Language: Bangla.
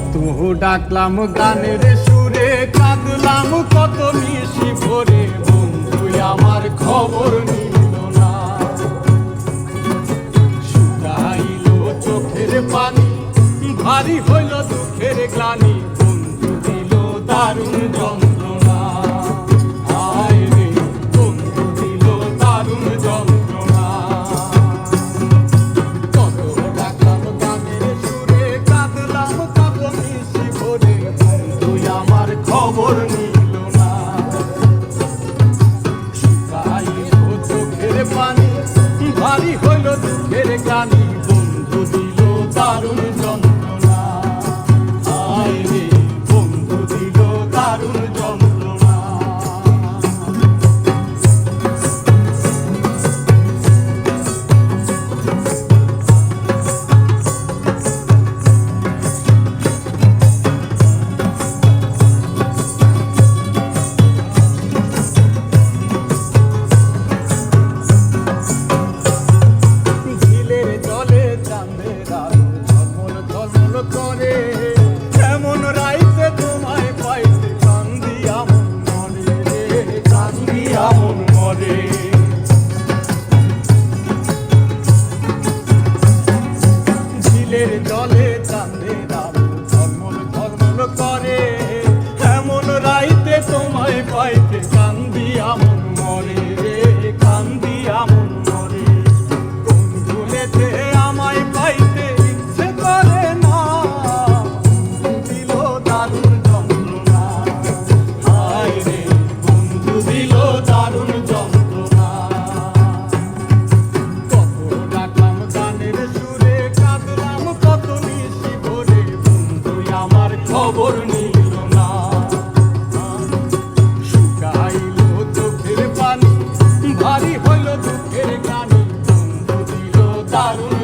কত ডাকলাম, গানের সুরে কাঁদলাম, কত মিশি ভরে বন্ধু আমার খবর নিল না। শুকাইল চোখের পানি, ভারী হইল দুঃখের গ্লানি, বন্ধু দিল দারুণ খবর করে দারুণ